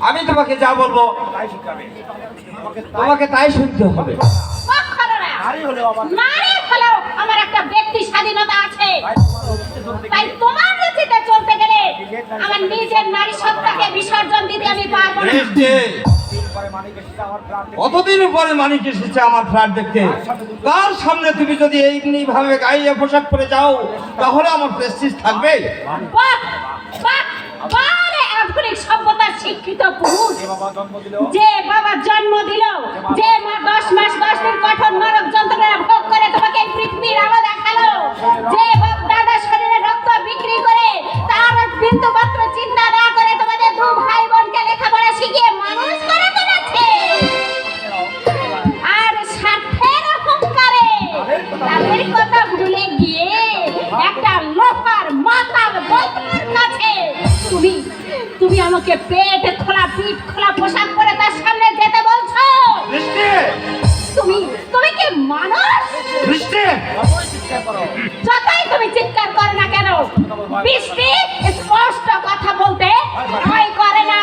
আমি তোমাকে যা বলব তোমাকে তাই শুনতে হবে। আমার একটা ব্যক্তি স্বাধীনতা আছে। তাই তোমার অভিজ্ঞতা চলতে তাই গেলে তোমার রুচিতে চলতে গেলে আমার নিজের নারী সত্তাকে বিসর্জন দিতে আমি পারব না। কতদিন পরে মানিক এসেছে আমার ফ্ল্যাট দেখতে? তার সামনে তুমি যদি এইমনি ভাবে গাইয়ে পোশাক পরে যাও তাহলে আমার প্রেস্টিজ থাকবে। বাহ। আধুনিক সভ্যতার শিক্ষিত পুরুষ। যে বাবা জন্ম দিল। যে মা দশ মাস দশ দিন কঠোর চিৎকার করো। যতই তুমি চিৎকার করো না কেন বৃষ্টি স্পষ্ট কথা বলতে ভয় করে না।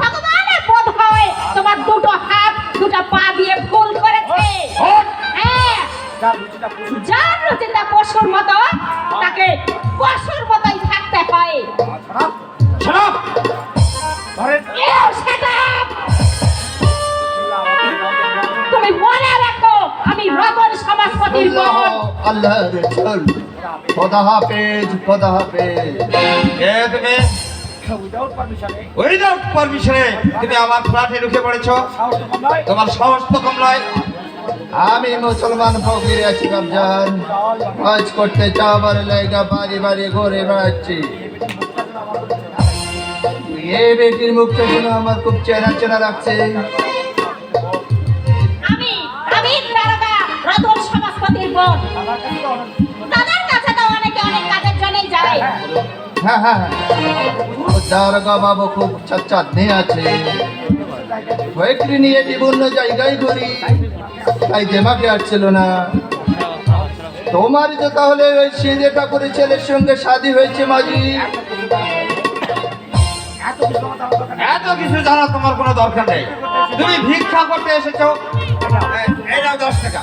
ভগবানের বোধ হয় তোমার দুটো হাত দুটো পা দিয়ে ভুল করেছে! হ্যাঁ যার রুচিটা পশুর মতো তাকে পশুর মতোই থাকতে হয়। খোদা হাফেজ খোদা হাফেজ তুমি উইদাউট পারমিশনে তুমি আমার ফ্ল্যাটে ঢুকে পড়েছো। তোমার সাহস তো কম নয়। আমি মুসলমান ফকির আছি বাবজান কাজ করতে চাবার লাইগা বাড়ি বাড়ি ঘুরে বেড়াচ্ছি। এ বেটির মুখটা যেন আমার খুব চেনা চেনা লাগছে। আমি আমি রতন সমাজপতির বোন। কাছে তো তাদের কাছে তো অনেকে অনেক কাজের জন্যই যায়। হ্যাঁ হ্যাঁ হ্যাঁ। বাবু খুব চাঁদনে আছে। কয়েকটি নিয়ে বিভিন্ন জায়গায় ঘুরি। তাই দেমাকে আসছিল না। তোমারই তো তাহলে ওই সিঁদে ঠাকুরের ছেলের সঙ্গে শাদি হয়েছে মাঝি। এত কিছু জানা তোমার কোনো দরকার নেই। তুমি ভিক্ষা করতে এসেছ। এই- এই দশ টাকা।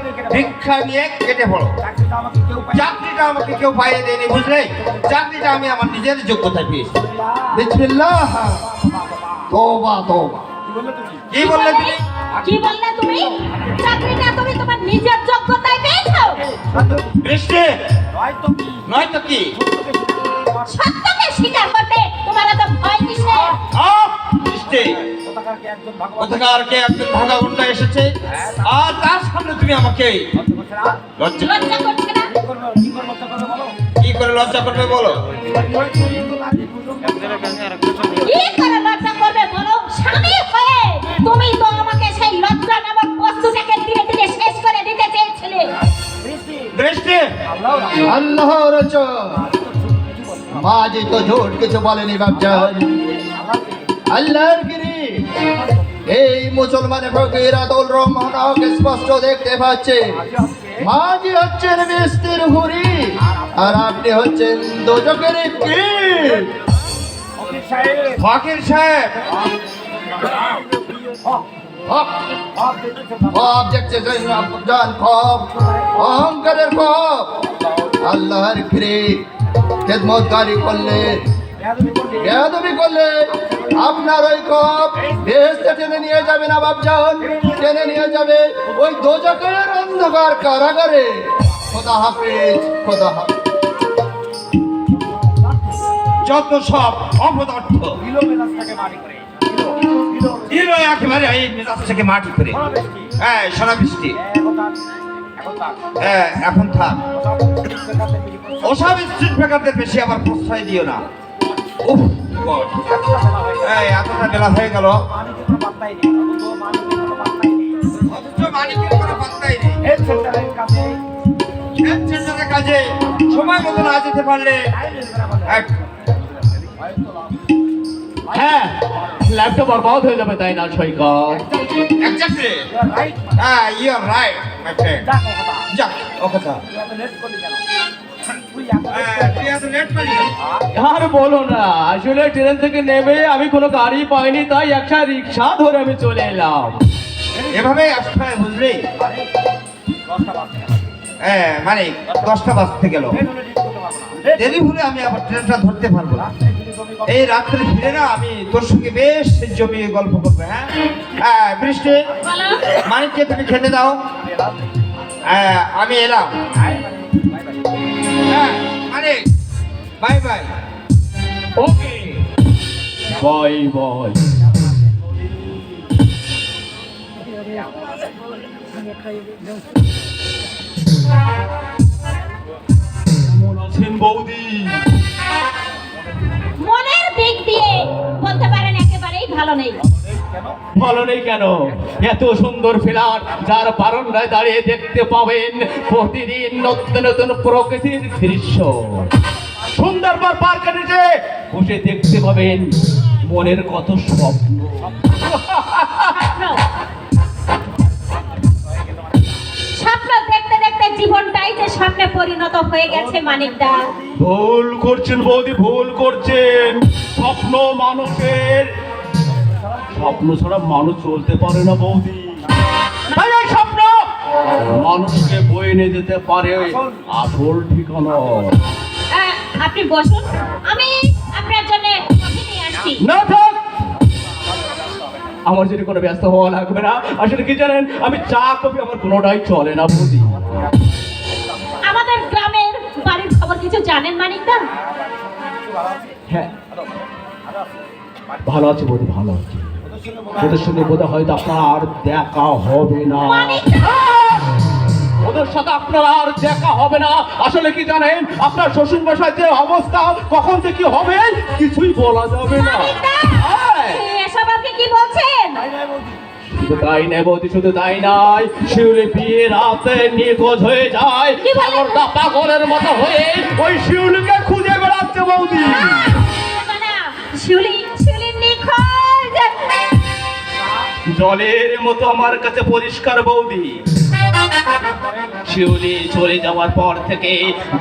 ভিক্ষা নিয়ে কেটে পড়ো চাকরিটা আমাকে কেউ পাইয়ে দেয়নি বুঝলে? চাকরিটা আমি আমার নিজের যোগ্যতায় পেয়েছি। বিসমিল্লাহ। তোবা তোবা কি বললে তুমি কি বললে তুমি? কি বললে তুমি? চাকরিটা তুমি তোমার নিজের যোগ্যতায় পেয়েছ? বৃষ্টি। নয় তো কি? নয় তো কি? সত্যকে স্বীকার করতে তোমার একজন ভাগা গুন্ডা এসেছে। আর তার সামনে তুমি আমাকে। কি করে লজ্জা করবে বলো? কি হয়েছে? এই তো লাঠি বুঝুন। কি করে লজ্জা করবে বলো? স্বামী হয়ে তুমি তো আমাকে সেই লজ্জা নামক বস্তুটাকে ধীরে ধীরে শেষ করে দিতে চেয়েছিলে। বৃষ্টি। বৃষ্টি। আল্লাহ আল্লাহ রচন। তো ঝুট কিছু বলেনি আল্লাহর গিরি এই মুসলমান ফকির আদুল রহমান স্পষ্ট দেখতে পাচ্ছে। মাঝি হচ্ছেন মিস্তির হুরি আর আপনি হচ্ছেন দোজকের কীট ফকির সাহেব। অহংকারের খব আল্লাহর ফিরে খেদমতকারী করলে বেয়াদবি করলে আপনার ওই কপ বেহেস্তে টেনে নিয়ে যাবে না, বাপজান। টেনে নিয়ে যাবে ওই দোজকের অন্ধকার কারাগারে। খোদা হাফেজ খোদা হাফেজ। এখন থাক। ওসব স্ট্রিট ফেকারদের বেশি আবার প্রশ্রয় দিও না। এতটা হয়ে গেল। কাজে সময় মতো না যেতে পারলে হ্যাঁ ল্যাপটপ বরবাদ হয়ে যাবে তাই না সৈকত? এক্স্যাক্টলি রাইট হ্যাঁ you are right my friend যাক ও কথা আর বলো না, আসলে ট্রেন থেকে নেমে আমি কোনো গাড়ি পাইনি, তাই একটা রিক্সা ধরে আমি চলে এলাম। এভাবে আসতে হয় হ্যাঁ মানে দশটা বাজতে গেল। দেরি হলে আমি আবার ট্রেনটা ধরতে পারব না। এই রাত্রে ফিরে না, আমি তোর সঙ্গে বেশ জমিয়ে গল্প করব হ্যাঁ? হ্যাঁ বৃষ্টি মানিককে তুমি খেতে দাও? হ্যাঁ আমি এলাম। হ্যাঁ মানিক বাই বাই ওকে বয় বয় কেমন আছেন বৌদি? মনের দিক দিয়ে বলতে পারেন একেবারেই ভালো নেই। কেন? ভালো নেই কেন? এত সুন্দর ফ্ল্যাট যার বারান্দায় দাঁড়িয়ে দেখতে পাবেন প্রতিদিন নতুন নতুন প্রকৃতির দৃশ্য। সুন্দরবন পার্কের নিচে বসে দেখতে পাবেন মনের কত স্বপ্ন। জীবনটাই যে স্বপ্নে পরিণত হয়ে গেছে মানিকদা ভুল করছেন বৌদি ভুল করছেন। স্বপ্ন মানুষের স্বপ্ন ছাড়া মানুষ চলতে পারে না বৌদি। স্বপ্ন। মানুষকে বয়ে নিয়ে যেতে পারে আসল ঠিকানা। আপনি বসুন। আমি আপনার জন্য আসছি। না থাক। আমার যদি কোনো ব্যস্ত হওয়া লাগবে না আসলে কি জানেন আমি চা কফি আমার কোনোটাই চলে না বৌদি। আমাদের গ্রামের বাড়ির খবর কিছু জানেন মানিকদা? হ্যাঁ। ভালো আছে বৌদি ভালো আছে। ওদের সঙ্গে বোধ হয়তো আপনার আর দেখা হবে না। ওদের সাথে আপনার আর দেখা হবে না। আসলে কি জানেন? আপনার শ্বশুর মশাই যে অবস্থা কখন যে কি হবে কিছুই বলা যাবে না। হ্যাঁ। কি বলছেন? শুধু তাই শুধু তাই নাই শিউলি বিয়ে রাতে নিখোঁজ হয়ে যায়। কি পাগলটা পাগলের মতো হয়ে ওই শিউলিকে খুঁজে বেড়াচ্ছে বৌদি। না, না, শিউলি জলের মতো আমার কাছে পরিষ্কার বৌদি। শিউলি চলে যাওয়ার পর থেকে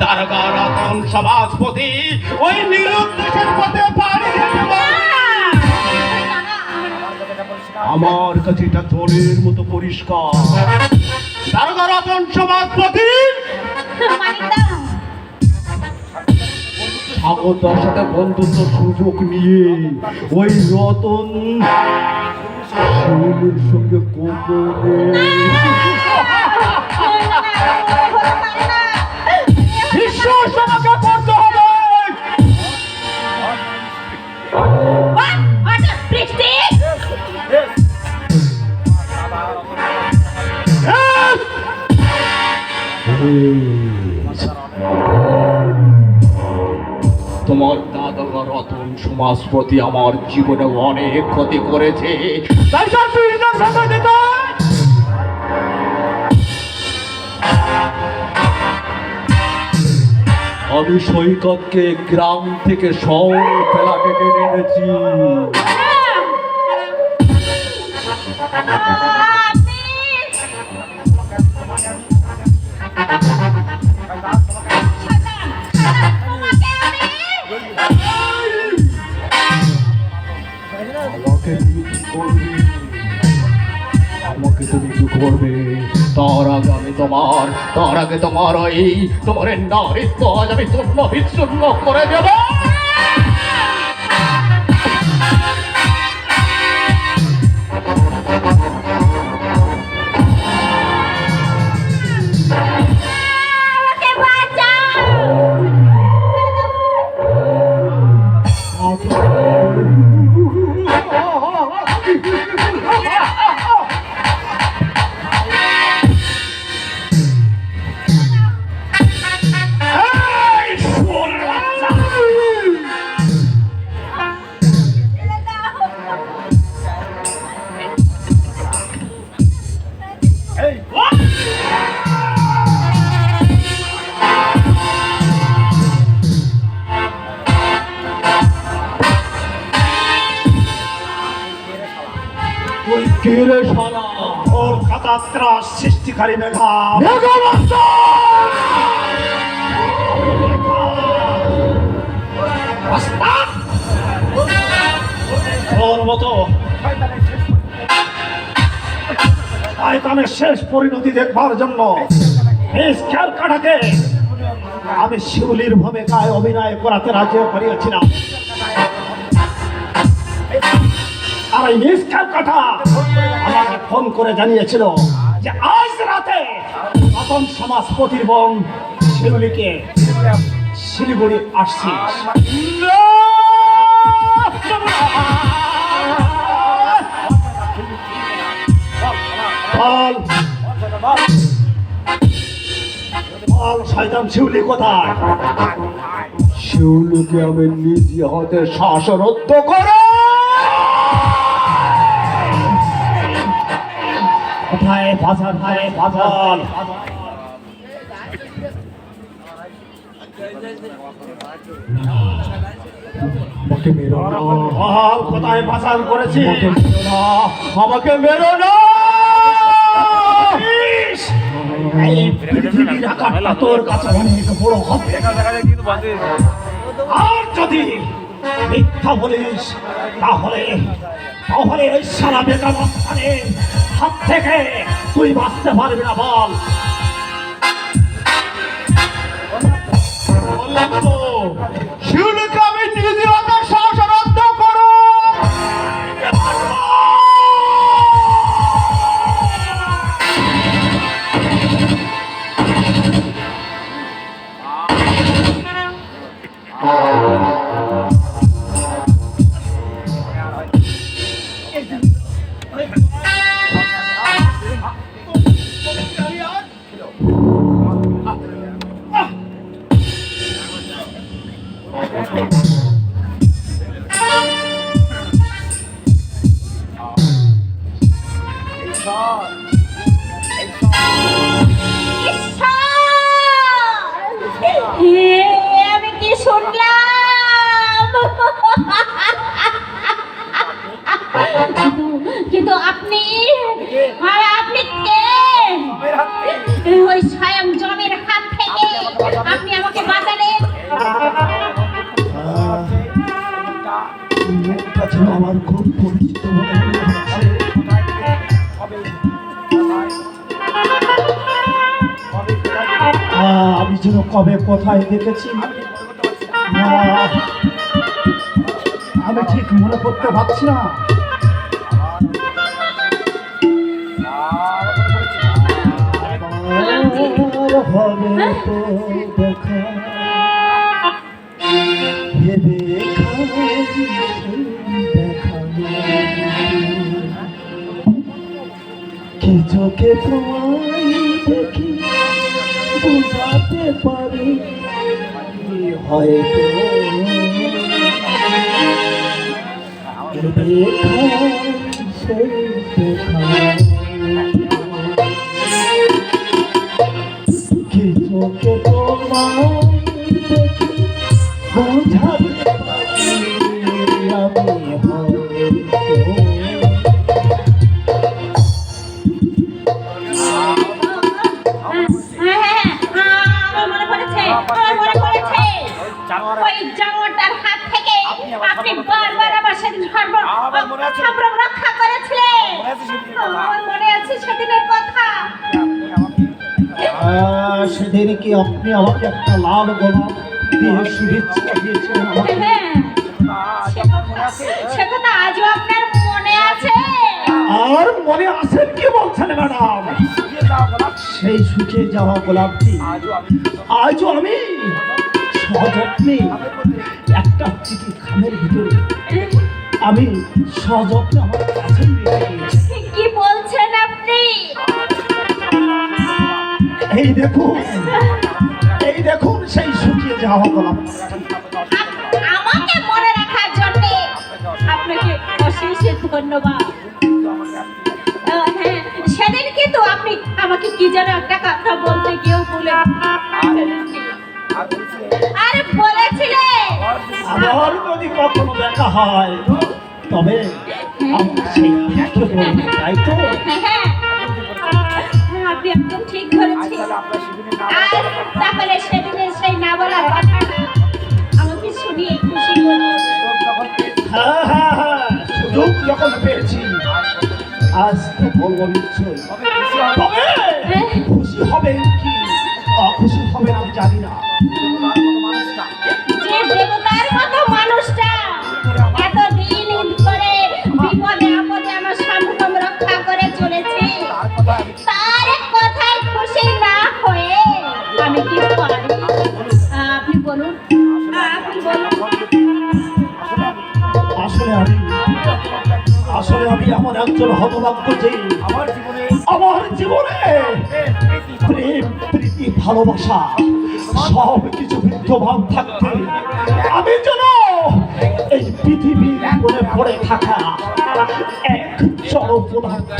দারোগা রতন সমাজপতি, ওই নিরুদ্দেশের পথে পাড়ি আমার কাছে এটা জলের মতো পরিষ্কার। দারোগা রতন সমাজপতি। স্বাগতার সাথে বন্ধুত্ব সুযোগ নিয়ে ওই রতন শিউলির সঙ্গে গোপনে হতে পারে না। বিশ্বাস আমাকে করতে হবে What? What a pretty! তোমার দাদা রতন সমাজপতি আমার জীবনে অনেক ক্ষতি করেছে আমি সৈকতকে গ্রাম থেকে শহর ফেলাতে টেনে এনেছি। তার আগে তোমার এই তোমার নারীত্ব আজ আমি শূন্য বিচ্ছুন্ন করে দেব। কলকাতা ত্রাস সৃষ্টিকারী মেঘা মতো শয়তানের শেষ পরিণতি দেখবার জন্য এই ক্যালকাটাকে আমি শিউলির ভূমিকায় অভিনয় করাতে রাজি করিয়েছিলাম। আর এই মিস ক্যালকাটা আমাকে ফোন করে জানিয়েছিল যে আজ রাতে নতুন সমাজপতির বোন শিউলিকে শিলিগুড়ি আসছিস বল। বল, শয়তান শিউলি কোথায়? শিউলিকে আমি নিজে হাতে শ্বাসরুদ্ধ করো কোথায় বাজার কোথায় না কোথায় বাজার করেছি? আমাকে মেরো না! তোর কাছে আর যদি মিথ্যা বলিস, তাহলে তাহলে ওই সারা বেকার মাঝখানে হাত থেকে তুই বাঁচতে পারবি না বল। কোথায় দেখেছি? আমি ঠিক মনে করতে পারছি না। দেখা চোখে তোমায় দেখি বুঝাতে পারি হয়তো সেই দেখা সম্ভ্রম রক্ষা করেছিলেন। মনে আছে সেদিনের কথা। সেদিন কি আপনি আমাকে একটা লাল গোলাপ দিয়ে শুভেচ্ছা দিয়েছিলেন আমাকে? হ্যাঁ, সে কথা- আজও আপনার মনে আছে আর মনে আছেন কি বলছেন ম্যাডাম সেই শুকিয়ে যাওয়া গোলাপটি আজও আমি সযত্নে একটা চিঠি খামের ভিতরে আমি সযত্নে আমার কাছে কি বলছেন আপনি? এই দেখুন এই দেখুন সেই শুকিয়ে যাওয়া গোলাপ আমাকে মনে রাখার জন্য আপনাকে অশেষ ধন্যবাদ। হ্যাঁ সেদিন কিন্তু আপনি আমাকে কি যেন একটা কথা বলতে গিয়েও বলে আরে বলেছিলেন আবার যদি কখনো দেখা হয় তবে সেই একই তাই তো? হ্যাঁ হ্যাঁ। আপনি একদম ঠিক ধরেছেন। আর তাহলে সেদিনে সেই না বলা কথাটা আমাকে শুনিয়ে খুশি করুন। হ্যাঁ হ্যাঁ হ্যাঁ সুযোগ যখন পেয়েছি আজ তো বলব নিশ্চয় তবে খুশি হবে কি? অখুশি হবে আমি জানি না। আমার একজন হতভাগ্য যে আমার জীবনে প্রেম প্রীতি ভালোবাসা সব কিছু বিদ্যমান থাকতে আমি যেন এই পৃথিবীর মনে পড়ে থাকা এক জড় পদার্থ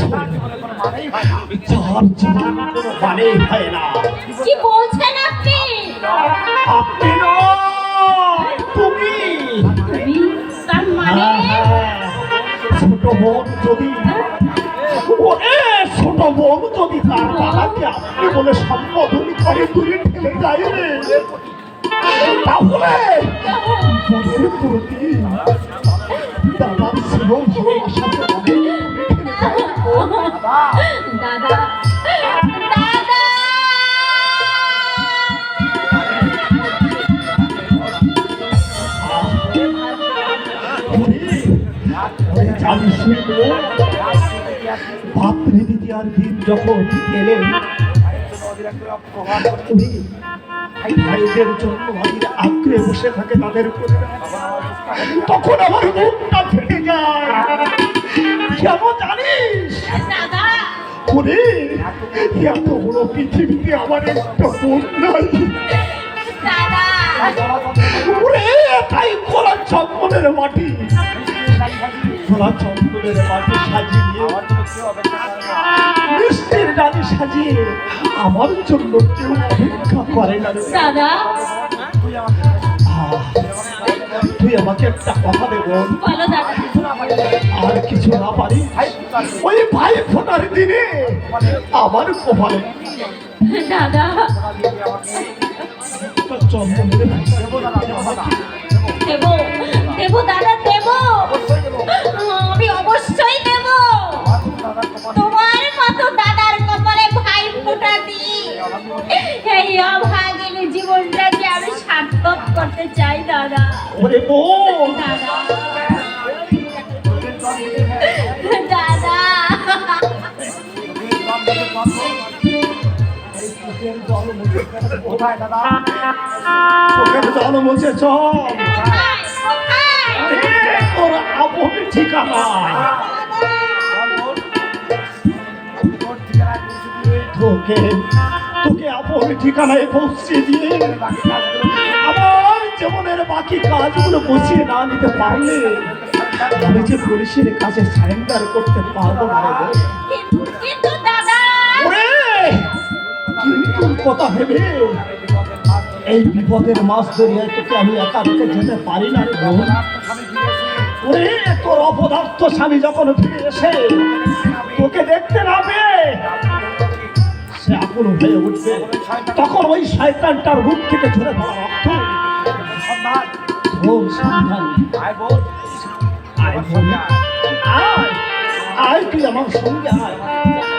যার জীবন কোনো মানে হয় না। কি বলছেন আপনি? আপনি নয় তুমি। তুমি তার মানে ছোট বোন যদি ছোট বোন যদি তার বাবাকে আপনি বলে সম্বোধন করে তুলে ঠেলে যায় রে। দাদা রে দ্বিতীয়ার দিন যখন এলেন উনি ভাইদের জন্য আগ্রে বসে থাকে তাদের উপরে। তখন আমার মুখটা যায়। কেন জানিস? ওরে, এত বড় পৃথিবীতে আমার একটা বোন মাটি। খোলা চন্দনের মাটি সাজিয়ে মিষ্টির ডালি সাজিয়ে আমার জন্য কেউ অপেক্ষা করে না দাদা। তুই আমাকে একটা কথা দেব। আর কিছু না পারি। ওই ভাই ফোটার দিনে আমার কপালে দাদা। চন্দনের আমি করতে চাই দাদা। ওরে বোন দাদা। দাদা কোথায় দাদা? চোখের জল মুছে চল? তোর আপন দিয়ে তোকে তোকে আপন ঠিকানায় পৌঁছে দিয়ে জীবনের বাকি কাজগুলো গুছিয়ে না নিতে পারলে আমি যে পুলিশের কাছে সারেন্ডার করতে পারব না। কিন্তু দাদা কথা ভেবে এই বিপদের মাছ দরিয়ায় তোকে আমি একা রেখে যেতে পারি না রে বোন। ওরে, তোর অপদার্থ স্বামী যখন ফিরে এসে তোকে দেখতে না সে আকুল হয়ে উঠবে। তখন ওই শয়তানটার রূপ থেকে ঝরে পড়া রক্ত সন্ধান বোন সাবধান আয় বোন আয় আয় তুই আমার সঙ্গে আয়